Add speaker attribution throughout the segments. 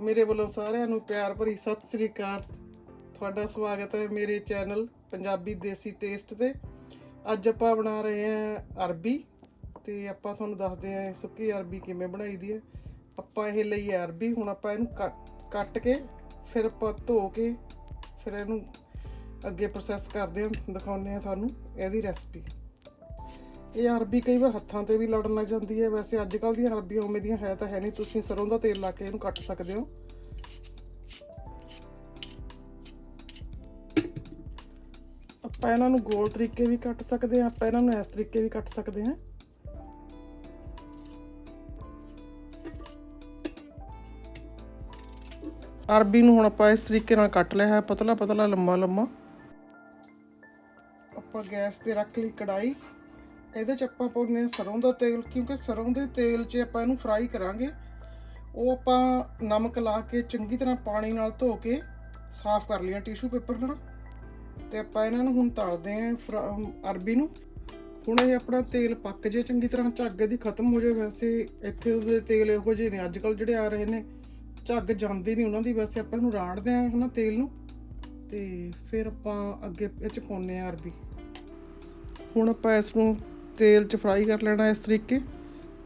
Speaker 1: ਮੇਰੇ ਵੱਲੋਂ ਸਾਰਿਆਂ ਨੂੰ ਪਿਆਰ ਭਰੀ ਸਤਿ ਸ੍ਰੀ ਅਕਾਲ। ਤੁਹਾਡਾ ਸਵਾਗਤ ਹੈ ਮੇਰੇ ਚੈਨਲ ਪੰਜਾਬੀ ਦੇਸੀ ਟੇਸਟ ਤੇ। ਅੱਜ ਆਪਾਂ ਬਣਾ ਰਹੇ ਹਾਂ ਅਰਬੀ ਤੇ ਆਪਾਂ ਤੁਹਾਨੂੰ ਦੱਸਦੇ ਹਾਂ ਸੁੱਕੀ ਅਰਬੀ ਕਿਵੇਂ ਬਣਾਈ ਦੀ ਹੈ। ਆਪਾਂ ਇਹ ਲਈ ਅਰਬੀ, ਹੁਣ ਆਪਾਂ ਇਹਨੂੰ ਕੱਟ- ਕੱਟ ਕੇ ਫਿਰ ਆਪਾਂ ਧੋ ਕੇ ਫਿਰ ਇਹਨੂੰ ਅੱਗੇ ਪ੍ਰੋਸੈਸ ਕਰਦੇ ਹਾਂ, ਦਿਖਾਉਂਦੇ ਹਾਂ ਤੁਹਾਨੂੰ ਇਹਦੀ ਰੈਸਪੀ ਇਹ ਅਰਬੀ ਕਈ ਵਾਰ ਹੱਥਾਂ ਤੇ ਵੀ ਲੜਨ ਲੱਗ ਜਾਂਦੀ ਹੈ। ਵੈਸੇ ਅੱਜ ਕੱਲ ਦੀਆਂ ਅਰਬੀਆਂ ਉਵੇਂ ਦੀਆਂ ਹੈ ਤਾਂ ਹੈ ਨਹੀਂ। ਤੁਸੀਂ ਸਰੋਂ ਦਾ ਤੇਲ ਲਾ ਕੇ ਇਹਨੂੰ ਕੱਟ ਸਕਦੇ ਹੋ। ਆਪਾਂ ਇਹਨਾਂ ਨੂੰ ਗੋਲ ਤਰੀਕੇ ਵੀ ਕੱਟ ਸਕਦੇ ਹਾਂ। ਆਪਾਂ ਇਹਨਾਂ ਨੂੰ ਇਸ ਤਰੀਕੇ ਵੀ ਕੱਟ ਸਕਦੇ ਹਾਂ। ਅਰਬੀ ਨੂੰ ਹੁਣ ਆਪਾਂ ਇਸ ਤਰੀਕੇ ਨਾਲ ਕੱਟ ਲਿਆ ਹੈ। ਪਤਲਾ ਪਤਲਾ ਲੰਮਾ ਲੰਮਾ ਆਪਾਂ ਗੈਸ ਤੇ ਰੱਖ ਲਈ ਕੜਾਈ ਇਹਦੇ ਚ ਆਪਾਂ ਪਾਉਂਦੇ ਹਾਂ ਸਰੋਂ ਦਾ ਤੇਲ, ਕਿਉਂਕਿ ਸਰੋਂ ਦੇ ਤੇਲ 'ਚ ਆਪਾਂ ਇਹਨੂੰ ਫਰਾਈ ਕਰਾਂਗੇ। ਉਹ ਆਪਾਂ ਨਮਕ ਲਾ ਕੇ ਚੰਗੀ ਤਰ੍ਹਾਂ ਪਾਣੀ ਨਾਲ ਧੋ ਕੇ ਸਾਫ਼ ਕਰ ਲਿਆ ਟਿਸ਼ੂ ਪੇਪਰ ਨਾਲ। ਤੇ ਆਪਾਂ ਇਹਨਾਂ ਨੂੰ ਹੁਣ ਤਲਦੇ ਆਂ ਫਰਾ- ਅਰਬੀ ਨੂੰ। ਹੁਣ ਇਹ ਆਪਣਾ ਤੇਲ ਪੱਕ ਜੇ ਚੰਗੀ ਤਰ੍ਹਾਂ, ਝੱਗ ਦੀ ਖਤਮ ਹੋ ਜਾਏ ਵੈਸੇ ਇੱਥੇ ਉਹਦੇ ਤੇਲ ਇਹੋ ਜਿਹੇ ਨੇ ਅੱਜ ਕੱਲ ਜਿਹੜੇ ਆ ਰਹੇ ਨੇ, ਝੱਗ ਜਾਂਦੀ ਨਹੀਂ ਉਹਨਾਂ ਦੀ। ਵੈਸੇ ਆਪਾਂ ਇਹਨੂੰ ਰਾੜਦੇ ਆਂ ਹਨਾ ਤੇਲ ਨੂੰ। ਤੇ ਫਿਰ ਆਪਾਂ ਅੱਗੇ ਇਹ ਚ ਪਾਉਂਦੇ ਆਂ ਅਰਬੀ। ਹੁਣ ਆਪਾਂ ਇਸ ਨੂੰ ਤੇਲ 'ਚ ਫਰਾਈ ਕਰ ਲੈਣਾ ਇਸ ਤਰੀਕੇ।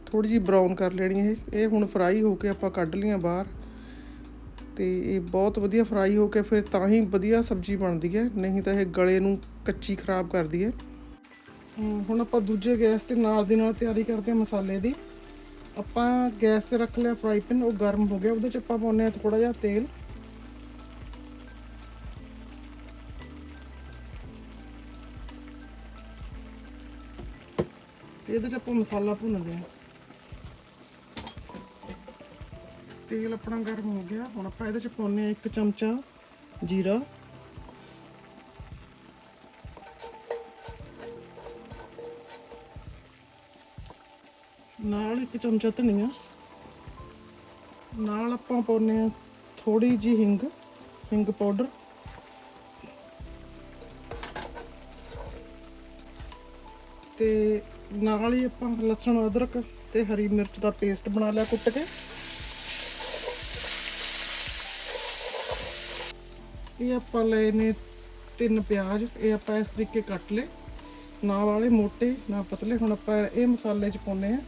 Speaker 1: ਥੋੜੀ ਜਿਹੀ ਬਰਾਊਨ ਕਰ ਲੈਣੀ ਇਹ। ਇਹ ਹੁਣ ਫਰਾਈ ਹੋ ਕੇ ਆਪਾਂ ਕੱਢ ਲੀਆਂ ਬਾਹਰ। ਤੇ ਇਹ ਬਹੁਤ ਵਧੀਆ ਫਰਾਈ ਹੋ ਕੇ ਫਿਰ ਤਾਂ ਹੀ ਵਧੀਆ ਸਬਜ਼ੀ ਬਣਦੀ ਹੈ। ਨਹੀਂ ਤਾਂ ਇਹ ਗਲੇ ਨੂੰ ਕੱਚੀ ਖਰਾਬ ਕਰਦੀ ਹੈ। ਹੁਣ ਆਪਾਂ ਦੂਜੇ ਗੈਸ ਤੇ ਨਾਲ ਦੀ ਨਾਲ ਤਿਆਰੀ ਕਰਦੇ ਹਾਂ ਮਸਾਲੇ ਦੀ। ਆਪਾਂ ਗੈਸ ਤੇ ਰੱਖ ਲਿਆ ਫਰਾਈ ਪੈਨ ਉਹ ਗਰਮ ਹੋ ਗਿਆ। ਉਹਦੇ ਚ ਆਪਾਂ ਪਾਉਂਦੇ ਆ ਥੋੜਾ ਜਿਹਾ ਤੇਲ। ਤੇ ਇਹਦੇ ਚ ਆਪਾਂ ਮਸਾਲਾ ਭੁੰਨਦੇ ਆ ਤੇਲ ਆਪਣਾ ਗਰਮ ਹੋ ਗਿਆ। ਹੁਣ ਆਪਾਂ ਇਹਦੇ ਚ ਪਾਉਂਦੇ ਆ ਇੱਕ ਚਮਚਾ ਜੀਰਾ। ਨਾਲ ਇੱਕ ਚਮਚਾ ਧਨੀਆ। ਨਾਲ ਆਪਾਂ ਪਾਉਂਦੇ ਆ ਥੋੜੀ ਜੀ ਹਿੰਗ ਹਿੰਗ ਪਾਊਡਰ। ਤੇ ਨਾਲ ਹੀ ਆਪਾਂ ਲਸਣ, ਅਦਰਕ ਤੇ ਹਰੀ ਮਿਰਚ ਦਾ ਪੇਸਟ ਬਣਾ ਲਿਆ ਕੁੱਟ ਕੇ। ਇਹ ਆਪਾਂ ਲਏ ਨੇ ਤਿੰਨ ਪਿਆਜ਼, ਇਹ ਆਪਾਂ ਇਸ ਤਰੀਕੇ ਕੱਟ ਲਏ। ਨਾ ਵਾਲੇ ਮੋਟੇ ਨਾ ਪਤਲੇ, ਹੁਣ ਆਪਾਂ ਇਹ ਮਸਾਲੇ ਚ ਪਾਉਨੇ ਆ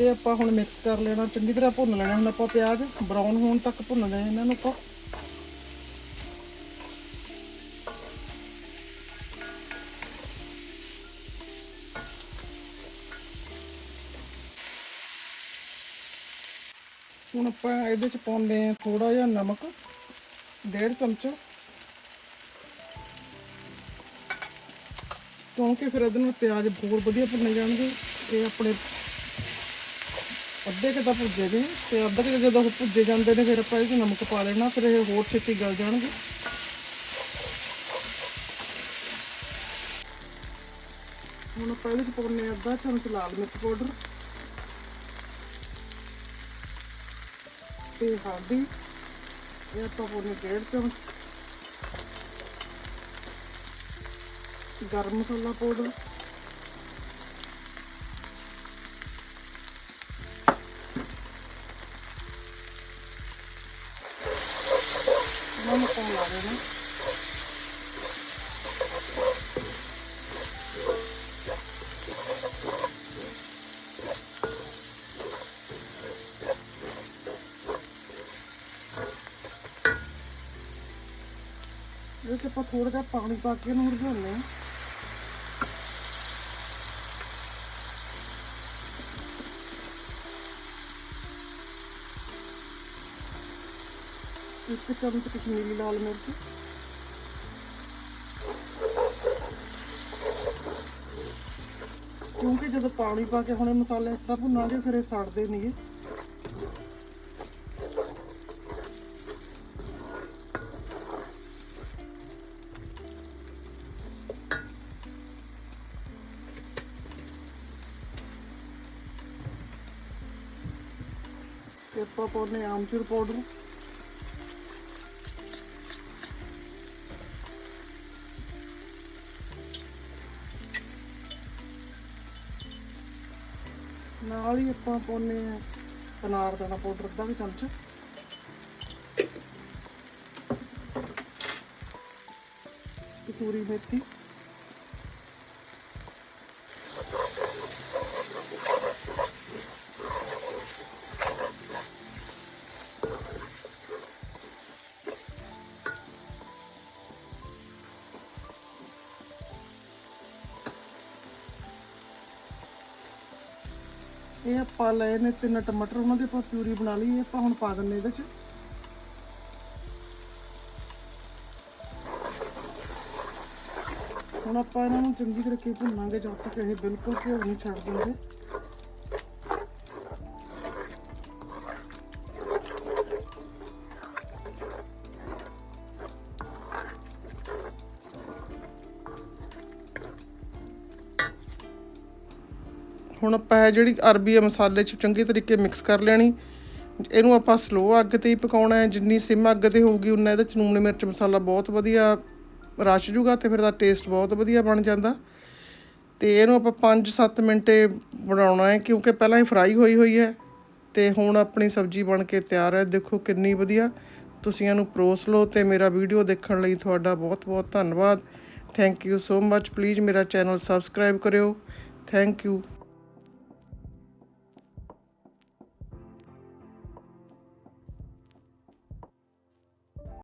Speaker 1: ਇਹ ਆਪਾਂ ਹੁਣ ਮਿਕਸ ਕਰ ਲੈਣਾ, ਚੰਗੀ ਤਰ੍ਹਾਂ ਭੁੰਨ ਲੈਣਾ। ਹੁਣ ਆਪਾਂ ਪਿਆਜ਼ ਬਰਾਊਨ ਹੋਣ ਤੱਕ ਭੁੰਨਣਾ ਹੈ ਇਹਨਾਂ ਨੂੰ ਆਪਾਂ। ਹੁਣ ਆਪਾਂ ਇਹਦੇ ਚ ਪਾਉਂਦੇ ਆ ਥੋੜਾ ਜਿਹਾ ਨਮਕ, ਡੇਢ ਚਮਚ। ਕਿਉਂਕਿ ਫਿਰ ਇਹਦੇ ਨਾਲ ਪਿਆਜ਼ ਹੋਰ ਵਧੀਆ ਭੁੰਨੇ ਜਾਣਗੇ। ਇਹ ਆਪਣੇ ਅੱਧੇ ਕੁ ਤਾਂ ਭੁੱਜੇ ਨੇ ਤੇ ਅੱਧੇ ਕੁ ਜਦੋਂ ਭੁੱਜੇ ਜਾਂਦੇ ਨੇ ਫਿਰ ਆਪਾਂ ਇਹ 'ਚ ਨਮਕ ਪਾ ਦੇਣਾ ਫਿਰ ਇਹ ਹੋਰ ਛੇਤੀ ਗਲ ਜਾਣਗੇ। ਹੁਣ ਆਪਾਂ ਇਹਦੇ 'ਚ ਪਾਉਂਦੇ ਹਾਂ ਅੱਧਾ ਚਮਚ ਲਾਲ ਮਿਰਚ ਪਾਊਡਰ। ਤੇ ਹਲਦੀ ਇਹ ਆਪਾਂ ਪਾਉਂਦੇ ਡੇਢ ਚਮਚ ਗਰਮ ਮਸਾਲਾ ਪਾਊਡਰ ਨਮਕ ਲਾ ਦੇਣਾ ਇਹ ਤੇ ਆਪਾਂ ਥੋੜਾ ਜਿਹਾ ਪਾਣੀ ਪਾ ਕੇ ਇਹਨੂੰ ਰਝਾਉਂਦੇ ਹਾਂ ਇੱਕ ਚਮਚ ਕਸ਼ਮੀਰੀ ਲਾਲ ਮਿਰਚ। ਕਿਉਂਕਿ ਜਦੋਂ ਪਾਣੀ ਪਾ ਕੇ ਹੁਣੇ ਮਸਾਲੇ ਇਸ ਤਰ੍ਹਾਂ ਭੁੰਨਾਂਗੇ, ਫਿਰ ਇਹ ਸੜਦੇ ਨਹੀਂਗੇ ਤੇ ਆਪਾਂ ਪਾਉਂਦੇ ਹਾਂ ਆਮਚੂਰ ਪਾਊਡਰ। ਨਾਲ ਹੀ ਆਪਾਂ ਪਾਉਨੇ ਆ ਅਨਾਰ ਦਾਣਾ ਪਾਊਡਰ ਦਾ ਵੀ ਚਮਚ। ਕਸੂਰੀ ਮੇਥੀ। ਇਹ ਆਪਾਂ ਲਏ ਨੇ ਤਿੰਨ ਟਮਾਟਰ, ਉਹਨਾਂ ਦੀ ਆਪਾਂ ਪਿਊਰੀ ਬਣਾ ਲਈ, ਇਹ ਆਪਾਂ ਹੁਣ ਪਾ ਦਿੰਨੇ ਇਹਦੇ ਚ। ਹੁਣ ਆਪਾਂ ਇਹਨਾਂ ਨੂੰ ਚੰਗੀ ਤਰ੍ਹਾਂ ਭੁੰਨਾਂਗੇ, ਜਦ ਤੱਕ ਇਹ ਬਿਲਕੁਲ ਘਿਓ ਨਹੀਂ ਛੱਡ ਦਿੰਦੇ। ਹੁਣ ਆਪਾਂ ਹੈ ਜਿਹੜੀ ਅਰਬੀ ਆ ਮਸਾਲੇ ਚ ਚੰਗੇ ਤਰੀਕੇ ਮਿਕਸ ਕਰ ਲੈਣੀ। ਇਹਨੂੰ ਆਪਾਂ ਸਲੋ ਅੱਗ ਤੇ ਹੀ ਪਕਾਉਣਾ ਹੈ। ਜਿੰਨੀ ਸਿਮ ਅੱਗ ਤੇ ਹੋਊਗੀ, ਉਨਾ ਇਹਦੇ ਚ ਲੂਣ ਮਿਰਚ ਮਸਾਲਾ ਬਹੁਤ ਵਧੀਆ ਰਚ ਜੂਗਾ ਤੇ ਫਿਰ ਦਾ ਟੇਸਟ ਬਹੁਤ ਵਧੀਆ ਬਣ ਜਾਂਦਾ। ਤੇ ਇਹਨੂੰ ਆਪਾਂ 5-7 ਮਿੰਟੇ ਬਣਾਉਣਾ ਹੈ, ਕਿਉਂਕਿ ਪਹਿਲਾਂ ਹੀ ਫਰਾਈ ਹੋਈ ਹੋਈ ਹੈ। ਤੇ ਹੁਣ ਆਪਣੀ ਸਬਜ਼ੀ ਬਣ ਕੇ ਤਿਆਰ ਹੈ। ਦੇਖੋ ਕਿੰਨੀ ਵਧੀਆ। ਤੁਸੀਂ ਇਹਨੂੰ ਪਰੋਸ ਲਓ ਤੇ ਮੇਰਾ ਵੀਡੀਓ ਦੇਖਣ ਲਈ ਤੁਹਾਡਾ ਬਹੁਤ ਬਹੁਤ ਧੰਨਵਾਦ। Thank you so much please ਮੇਰਾ ਚੈਨਲ ਸਬਸਕ੍ਰਾਈਬ ਕਰਿਓ। Thank you